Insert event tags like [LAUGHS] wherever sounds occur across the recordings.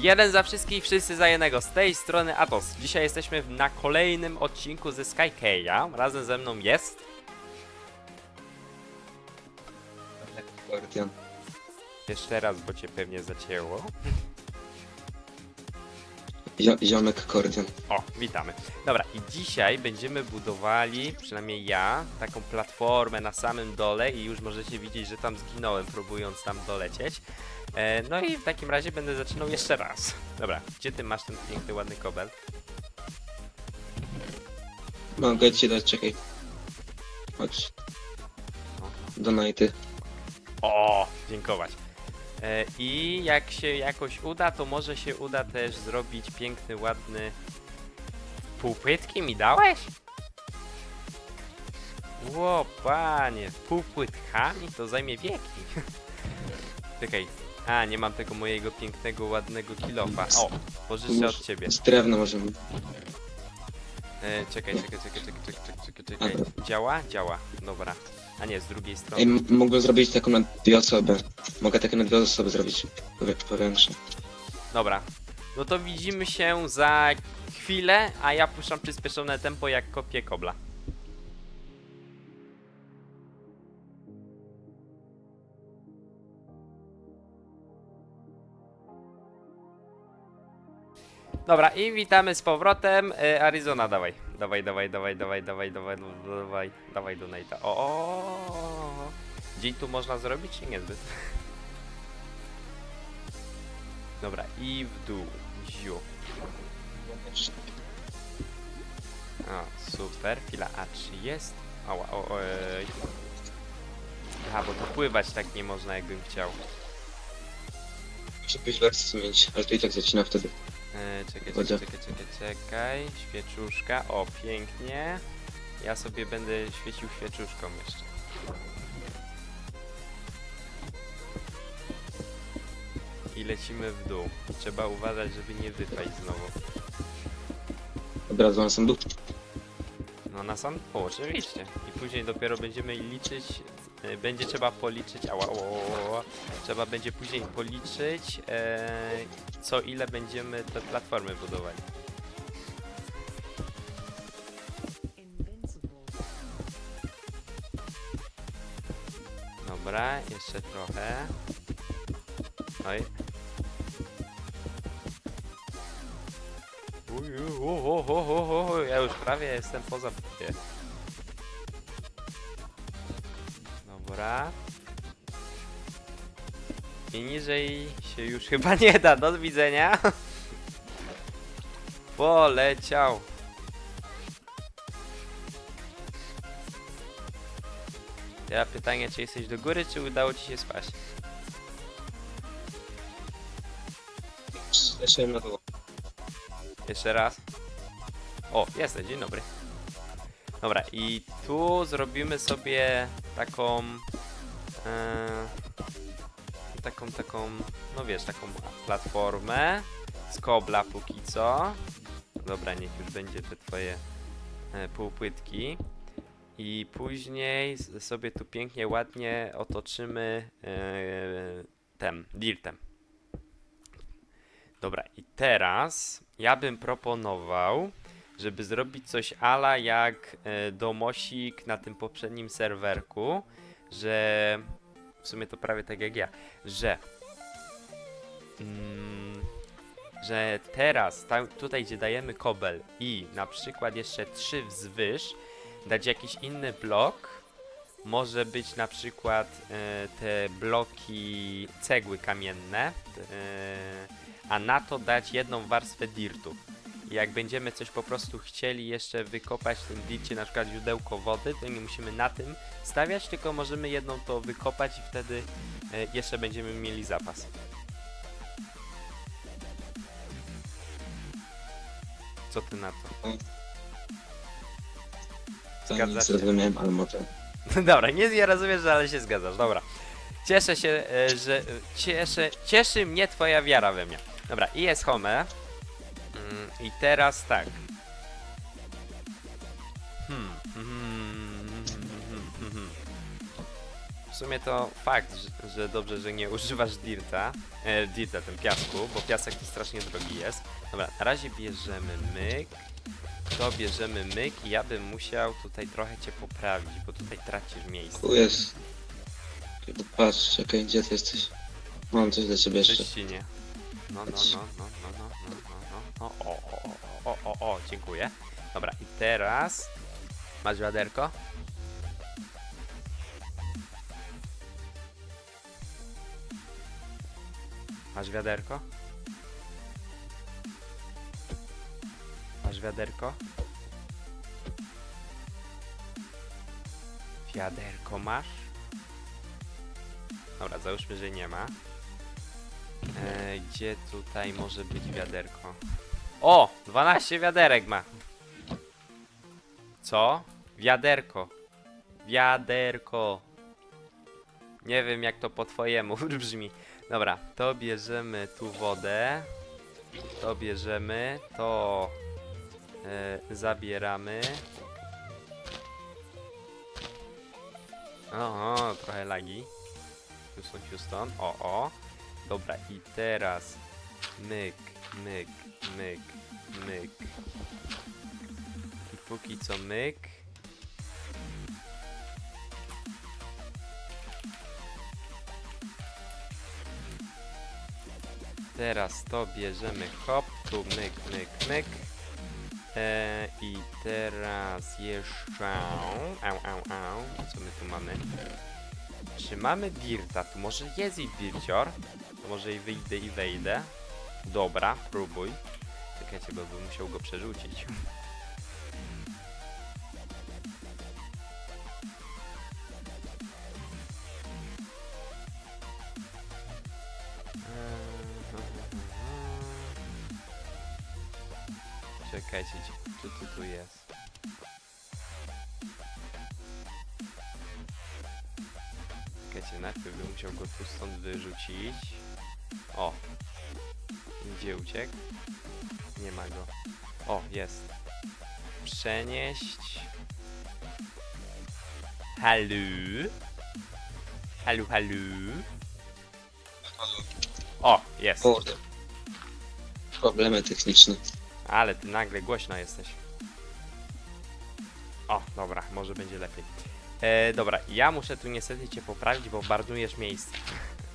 Jeden za wszystkich, wszyscy za jednego. Z tej strony Atos. Dzisiaj jesteśmy na kolejnym odcinku ze Skykeya. Razem ze mną jest... Jeszcze raz, bo cię pewnie zacięło. Zio ziomek Kordian. O, witamy. Dobra, i dzisiaj będziemy budowali, przynajmniej ja, taką platformę na samym dole i już możecie widzieć, że tam zginąłem, próbując tam dolecieć. E, no i w takim razie będę zaczynał jeszcze raz. Dobra, gdzie ty masz ten piękny, ładny kobel? Mogę ci dać, czekaj. Chodź. Donaty. O, dziękować. E, I jak się jakoś uda, to może się uda też zrobić piękny, ładny... Półpłytki mi dałeś? Ło, panie, półpłytkami to zajmie wieki. [LAUGHS] Czekaj. A, nie mam tego mojego pięknego, ładnego kilofa. O, pożyczę od ciebie. Z drewna możemy. E, czekaj, czekaj, czekaj, czekaj, czekaj, czekaj, czekaj. Działa? Działa. Dobra. A nie, z drugiej strony. Ej, m- mógłbym zrobić taką na dwie osoby. Mogę takie na dwie osoby zrobić. Powie- Powiększę. Dobra. No to widzimy się za chwilę, a ja puszczam przyspieszone tempo jak kopię kobla. Dobra, i witamy z powrotem. E, Arizona, dawaj. Dawaj, dawaj, dawaj, dawaj, dawaj, dawaj, dawaj, dawaj do Nate'a. O, o, o. Dzień tu można zrobić, niezbyt? [LAUGHS] Dobra, i w dół. Ziu. O, super. Chwila, a czy jest? Ała, o, oj. Aha, bo tu pływać tak nie można, jakbym chciał. Być wersję zmienić, ale to i tak zacina wtedy. E, czekaj, czekaj, czekaj, czekaj, czekaj. Świeczuszka, o, pięknie. Ja sobie będę świecił świeczuszką jeszcze. I lecimy w dół. Trzeba uważać, żeby nie wypaść znowu. Od razu na sam dół. No na sam, o, oczywiście. I później dopiero będziemy liczyć, e, będzie trzeba policzyć, ała, ała, ała, trzeba będzie później policzyć, e, co ile będziemy te platformy budowali. Dobra, jeszcze trochę. Oj. Uj, uj, o, o, o, o, o, ja już prawie jestem poza bie. Dobra. I niżej się już [LAUGHS] chyba nie da, do widzenia. [LAUGHS] Poleciał. Ja pytanie, czy jesteś do góry, czy udało ci się spaść? Jeszcze na dół. Jeszcze raz. O, jesteś, dzień dobry. Dobra, i tu zrobimy sobie taką... e, taką, taką, no wiesz, taką platformę z kobla póki co. Dobra, niech już będzie te twoje e, półpłytki. I później sobie tu pięknie, ładnie otoczymy e, tem, dirtem. Dobra, i teraz ja bym proponował, żeby zrobić coś ala jak e, domosik na tym poprzednim serwerku, że w sumie to prawie tak jak ja, że mm, że teraz tam, tutaj gdzie dajemy kobel i na przykład jeszcze trzy wzwyż dać jakiś inny blok może być na przykład e, te bloki cegły kamienne e, a na to dać jedną warstwę dirtu. Jak będziemy coś po prostu chcieli jeszcze wykopać w tym dircie, na przykład źródełko wody, to nie musimy na tym stawiać, tylko możemy jedną to wykopać i wtedy e, jeszcze będziemy mieli zapas. Co ty na to? To Zgadza nic się. zrozumiałem, ale może. [LAUGHS] Dobra, nie nie rozumiesz, ale się zgadzasz, dobra. Cieszę się, e, że... e, Cieszę, cieszy mnie twoja wiara we mnie. Dobra, i jest home. Mm, I teraz tak. Hmm. hmm, hmm, hmm, hmm. sumie to fakt, że, że dobrze, że nie używasz dirta, e, dirta, ten piasku, bo piasek to strasznie drogi jest. Dobra, na razie bierzemy myk, to bierzemy myk i ja bym musiał tutaj trochę cię poprawić, bo tutaj tracisz miejsce. Tu jest. Patrz, czekaj, gdzie ty jesteś? Mam coś dla ciebie jeszcze. Prześcinie. No, no, no, no, no, no, no, no, o, o, o, o, o, o, dziękuję. Dobra, i teraz masz wiaderko? Masz wiaderko? Masz wiaderko? Wiaderko masz? Dobra, załóżmy, że nie ma. E, gdzie tutaj może być wiaderko? O! 12 wiaderek ma! Co? Wiaderko. Wiaderko. Nie wiem jak to po twojemu [LAUGHS] brzmi. Dobra, to bierzemy tu wodę. To bierzemy. To e, zabieramy. O, o, trochę lagi. Houston, Houston. O, o. Dobra, i teraz myk, myk, myk, myk. I póki co myk. Teraz to bierzemy hop, tu myk, myk, myk. E, I teraz jeszcze... Au, au, au. Co my tu mamy? Czy mamy dirta? Tu może jest i dircior. To może i wyjdę i wejdę. Dobra, próbuj. Czekajcie, bo bym musiał go przerzucić. Czekajcie, co tu, tu jest? Czekajcie, najpierw bym musiał go tu stąd wyrzucić. O! Gdzie uciekł? Nie ma go. O, jest. Przenieść. Halu. Halu, halu. O, jest. Kurde. Problemy techniczne. Ale ty nagle głośno jesteś. O, dobra, może będzie lepiej. E, dobra, ja muszę tu niestety cię poprawić, bo marnujesz miejsce.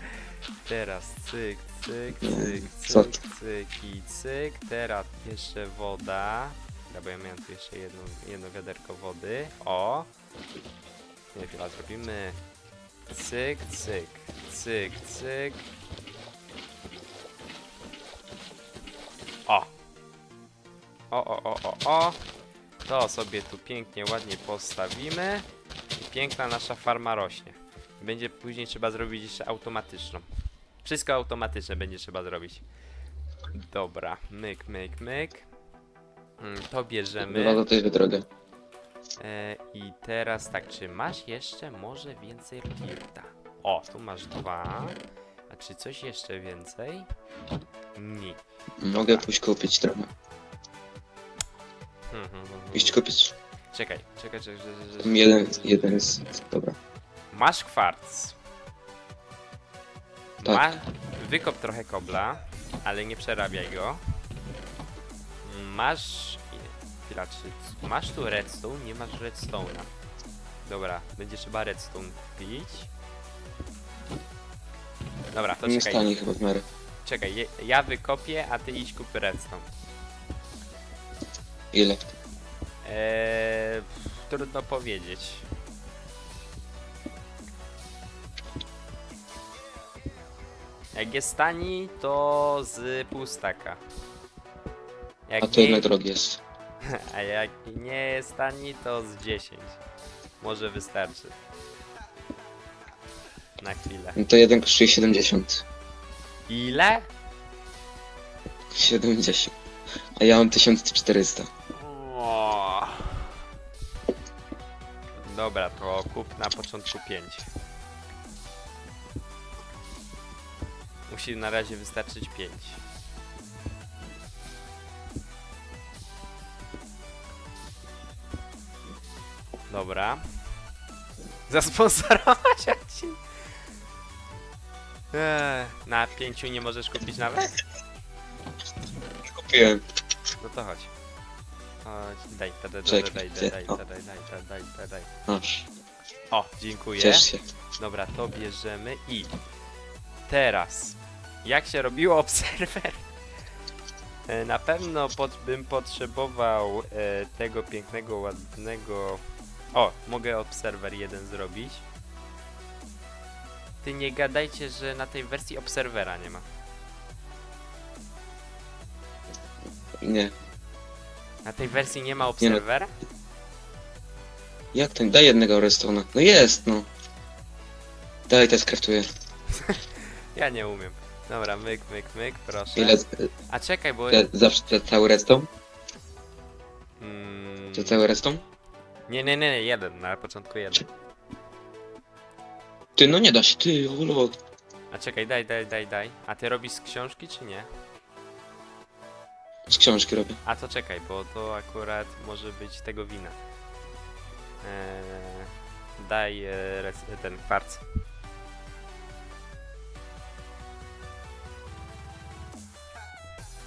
[LAUGHS] Teraz cyk, cyk, cyk, Co cyk, cyk i cyk. Teraz jeszcze woda. Dobra, bo ja miałem tu jeszcze jedno, jedno wiaderko wody. O! Nie, chyba zrobimy cyk, cyk, cyk, cyk. O! O, o, o, o, o. To sobie tu pięknie, ładnie postawimy. Piękna nasza farma rośnie. Będzie później trzeba zrobić jeszcze automatyczną. Wszystko automatyczne będzie trzeba zrobić. Dobra, myk, myk, myk. Mm, To bierzemy. Woda to jest droga. E, I teraz tak, czy masz jeszcze może więcej dirta? O, tu masz dwa. A czy coś jeszcze więcej? Nie. Mogę pójść kupić trochę. Hmm, hmm, hmm, Iść kupić. Czekaj, czekaj, czekaj. czekaj, czekaj. Jeden, jeden jest. Dobra. Masz kwarc. Tak. Ma... Wykop trochę kobla, ale nie przerabiaj go. Masz... Chwila, czy... Masz tu redstone? Nie masz redstone'a. Dobra, będzie trzeba redstone kupić. Dobra, to Nie czekaj, stanie chyba w miarę. czekaj, je- ja wykopię, a ty idź kup redstone. Ile? Eee, trudno powiedzieć. Jak jest tani, to z półstaka. Jak A to nie, jednak drogi jest. [LAUGHS] a jak nie jest tani, to z 10. Może wystarczy. Na chwilę. No to jeden kosztuje 70. Ile? 70. A ja mam 1400. Dobra, to kup na początku 5. Musi na razie wystarczyć 5. Dobra. Zasponsorować odcinek. Eee, na pięciu nie możesz kupić nawet? Kupiłem. No to chodź. Chodź, daj, daj, daj, daj, Czekaj, daj, gdzie? daj, O. daj, daj, daj, daj, daj, daj. Masz. O, dziękuję. Ciesz się. Dobra, to bierzemy i teraz, jak się robiło obserwer? E, Na pewno pod, bym potrzebował e, tego pięknego, ładnego... O, mogę obserwer jeden zrobić. Ty nie gadajcie, że na tej wersji obserwera nie ma. Nie. Na tej wersji nie ma obserwera? Jak ten? Daj jednego redstone'a. No jest, no. Daj, też kraftuję. [LAUGHS] Ja nie umiem. Dobra, myk, myk, myk, proszę. Ile? A czekaj, bo... ile zawsze za cały redstone? Mm, Za cały redstone? nie, nie, nie, nie, jeden, na początku jeden. Ty, no nie da się, ty, olo. A czekaj, daj, daj, daj, daj. A ty robisz z książki czy nie? Z książki robię. A to czekaj, bo to akurat może być tego wina. Eee, daj e, res- ten kwarc.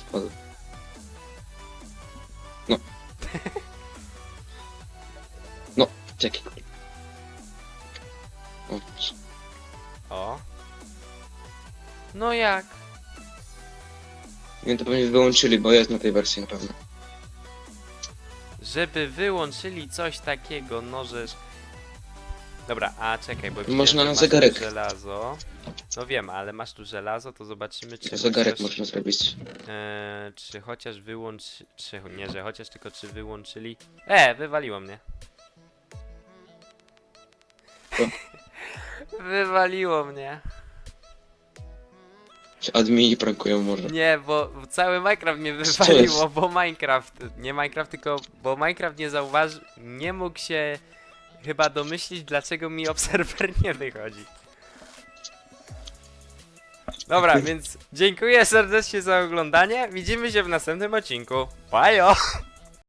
Spadł. No. No, czekaj. O, O. No jak? Nie, to pewnie wyłączyli, bo jest na tej wersji na pewno. Żeby wyłączyli coś takiego, no żeż... Dobra, a czekaj, bo widziałem, Można że na masz zegarek. tu żelazo. No wiem, ale masz tu żelazo, to zobaczymy czy Zegarek chociaż, można zrobić. e, czy chociaż wyłącz... Czy, nie, że chociaż tylko czy wyłączyli... E, wywaliło mnie. Co? [LAUGHS] wywaliło mnie. Admini prankują może? Nie, bo cały Minecraft mnie wywaliło, bo Minecraft, nie Minecraft, tylko bo Minecraft nie zauważył, nie mógł się chyba domyślić, dlaczego mi obserwer nie wychodzi. Dobra, więc dziękuję serdecznie za oglądanie, widzimy się w następnym odcinku. Bajo!